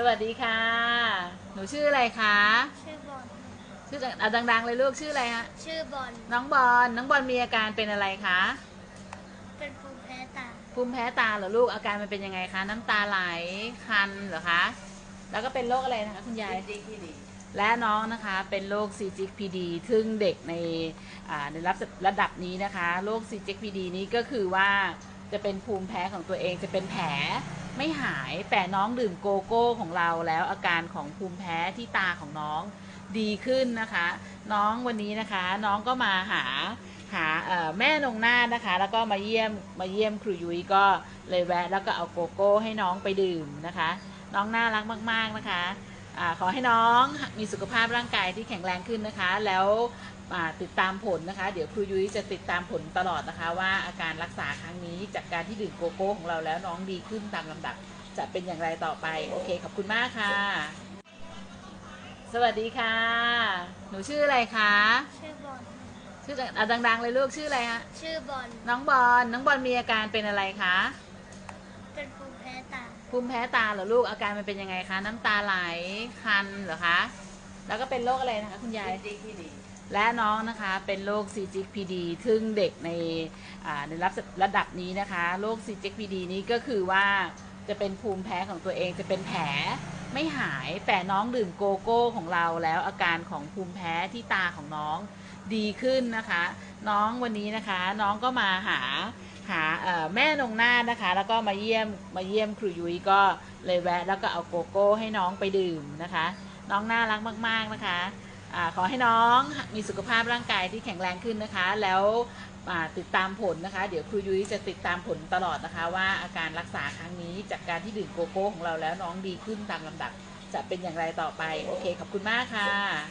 สวัสดีค่ะ หนูชื่ออะไรคะ ชื่อบอล ชื่อเอาดัง ๆ เลยลูกชื่ออะไรฮะ ชื่อบอล น้องบอล น้องบอลมีอาการเป็นอะไรคะ เป็นภูมิแพ้ตา ภูมิแพ้ตาเหรอลูก อาการมันเป็นยังไงคะ น้ำตาไหล คันเหรอคะ แล้วก็เป็นโรคอะไรนะคะคุณยาย และน้องนะคะเป็นโรคซีจิกพีดีซึ่งเด็กในอ่าในระดับระดับนี้นะคะ โรคซีจิกพีดีนี้ก็คือว่า จะเป็นภูมิแพ้ของตัวเองจะเป็นแผลไม่หายแต่น้องดื่มโกโก้ของเราแล้วอาการของภูมิแพ้ที่ตาของน้องดีขึ้นนะคะ น้องวันนี้นะคะ น้องก็มาหาหาแม่นงนาถนะคะ แล้วก็มาเยี่ยมมาเยี่ยมครูยุ้ยก็เลยแวะ แล้วก็เอาโกโก้ให้น้องไปดื่มนะคะ น้องน่ารักมาก ๆนะคะ อาขอให้น้องมีสุขภาพร่างกายที่แข็งแรงขึ้นนะคะ แล้วอ่าติดตามผลนะคะ เดี๋ยวครูยุ้ยจะติดตามผลตลอดนะคะ ว่าอาการรักษาครั้งนี้จากการที่ดื่มโกโก้ของเราแล้วน้องดีขึ้นตามลำดับ จะเป็นอย่างไรต่อไป โอเค ขอบคุณมากค่ะ สวัสดีค่ะ หนูชื่ออะไรคะ ชื่อบอลชื่อเอาดัง ๆ เลยลูกชื่ออะไรฮะชื่อบอลน้องบอลน้องบอลมีอาการเป็นอะไรคะ เป็นภูมิแพ้ตา ภูมิแพ้ตาเหรอลูกอาการมันเป็นยังไงคะ น้ำตาไหลคันเหรอคะ แล้วก็เป็นโรคอะไรนะคะ คุณยายและน้องนะคะเป็นโรคซีจิกพีดีซึ่งเด็กในอ่าในระดับระดับนี้นะคะโรคซีจิกพีดีนี้ก็คือว่าจะเป็นภูมิแพ้ของตัวเองจะเป็นแผลไม่หายแต่น้องดื่มโกโก้ของเราแล้วอาการของภูมิแพ้ที่ตาของน้องดีขึ้นนะคะ น้องวันนี้นะคะ น้องก็มาหาหาเอ่อ แม่นงนาถนะคะ แล้วก็มาเยี่ยมมาเยี่ยมครูยุ้ยก็เลยแวะ แล้วก็เอาโกโก้ให้น้องไปดื่มนะคะ น้องน่ารักมาก ๆนะคะอขอให้น้องมีสุขภาพร่างกายที่แข็งแรงขึ้นนะคะ แล้วติดตามผลนะคะ เดี๋ยวครูยุ้ยจะติดตามผลตลอดนะคะ ว่าอาการรักษาครั้งนี้จากการที่ดื่มโกโก้ของเราแล้วน้องดีขึ้นตามลำดับจะเป็นอย่างไรต่อไป โอเค ขอบคุณมากค่ะ